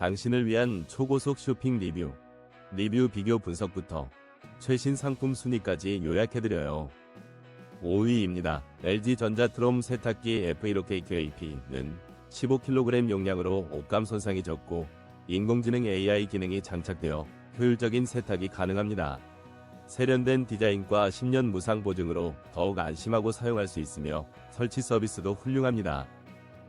당신을 위한 초고속 쇼핑 리뷰, 리뷰 비교 분석부터 최신 상품 순위까지 요약해드려요. 5위입니다. LG전자 트롬 세탁기 F16KQAP는 15kg 용량으로 옷감 손상이 적고 인공지능 AI 기능이 장착되어 효율적인 세탁이 가능합니다. 세련된 디자인과 10년 무상 보증으로 더욱 안심하고 사용할 수 있으며 설치 서비스도 훌륭합니다.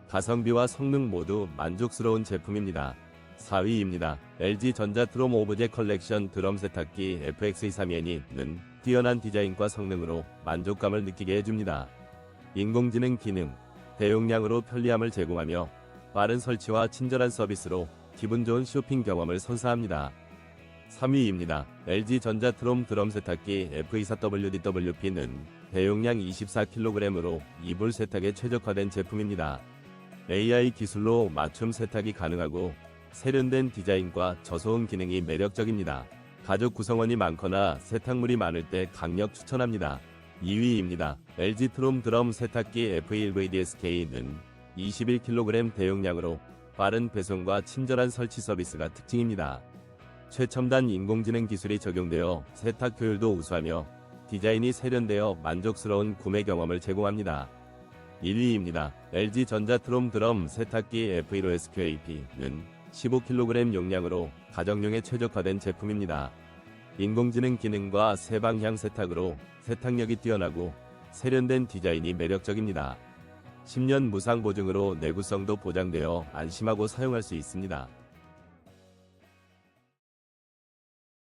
가성비와 성능 모두 만족스러운 제품입니다. 4위입니다. LG 전자 트롬 오브제 컬렉션 드럼 세탁기 FX232N은 뛰어난 디자인과 성능으로 만족감을 느끼게 해줍니다. 인공지능 기능, 대용량으로 편리함을 제공하며 빠른 설치와 친절한 서비스로 기분 좋은 쇼핑 경험을 선사합니다. 3위입니다. LG 전자 트롬 드럼 세탁기 F24WDWP는 대용량 24kg으로 이불 세탁에 최적화된 제품입니다. AI 기술로 맞춤 세탁이 가능하고 세련된 디자인과 저소음 기능이 매력적입니다. 가족 구성원이 많거나 세탁물이 많을 때 강력 추천합니다. 2위입니다. LG 트롬 드럼 세탁기 F1VDSK는 21kg 대용량으로 빠른 배송과 친절한 설치 서비스가 특징입니다. 최첨단 인공지능 기술이 적용되어 세탁 효율도 우수하며 디자인이 세련되어 만족스러운 구매 경험을 제공합니다. 1위입니다. LG 전자 트롬 드럼 세탁기 F15SQAP는 15kg 용량으로 가정용에 최적화된 제품입니다. 인공지능 기능과 세방향 세탁으로 세탁력이 뛰어나고 세련된 디자인이 매력적입니다. 10년 무상 보증으로 내구성도 보장되어 안심하고 사용할 수 있습니다.